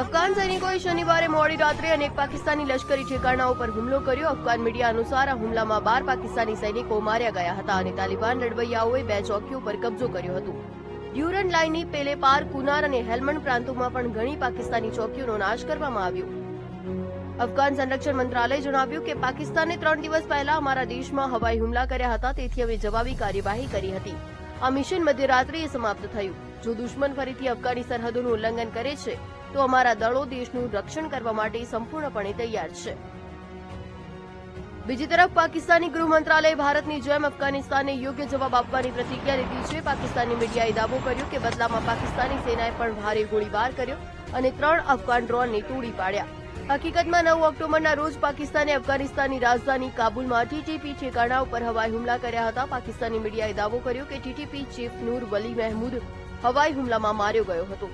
આતંકવાદીઓએ શનિવારે મોડી રાત્રે અનેક પાકિસ્તાની લશ્કરી ઠેકાણાઓ પર હુમલો કર્યો. અફઘાન મીડિયા અનુસાર આ હુમલામાં બાર પાકિસ્તાની સૈનિકો માર્યા ગયા હતા અને તાલિબાન લડવૈયાઓએ બે ચોકીઓ પર કબજો કર્યો હતો. ડ્યુરન લાઇનની પેલે પાર કુનાર અને હેલમંડ પ્રાંતોમાં પણ ઘણી પાકિસ્તાની ચોકીઓનો નાશ કરવામાં આવ્યો. અફઘાન સંરક્ષણ મંત્રાલયે જણાવ્યું કે પાકિસ્તાને ત્રણ દિવસ પહેલા અમારા દેશમાં હવાઈ હુમલા કર્યા હતા, તેથી અમે જવાબી કાર્યવાહી કરી હતી. આ મિશન મધ્યરાત્રિએ સમાપ્ત થયું. જો દુશ્મન ફરીથી અફઘાની સરહદોનું ઉલ્લંઘન કરે છે, તો અમારા દળો દેશનું રક્ષણ કરવા માટે સંપૂર્ણપણે તૈયાર છે. બીજી તરફ, પાકિસ્તાની ગૃહ મંત્રાલયે ભારતની જેમ અફઘાનિસ્તાનને યોગ્ય જવાબ આપવાની પ્રતિજ્ઞા લીધી છે. પાકિસ્તાની મીડિયાએ દાવો કર્યો કે બદલામાં પાકિસ્તાની સેનાએ પણ ભારે ગોળીબાર કર્યો અને ત્રણ અફઘાન ડ્રોનને તોડી પાડ્યા. હકીકતમાં નવ ઓક્ટોબરના રોજ પાકિસ્તાને અફઘાનિસ્તાનની રાજધાની કાબુલમાં ટીટીપી ઠેકાણા ઉપર હવાઈ હુમલા કર્યા હતા. પાકિસ્તાની મીડિયાએ દાવો કર્યો કે ટીટીપી ચીફ નૂર વલી મહેમૂદ હવાઈ હુમલામાં માર્યો ગયો હતો.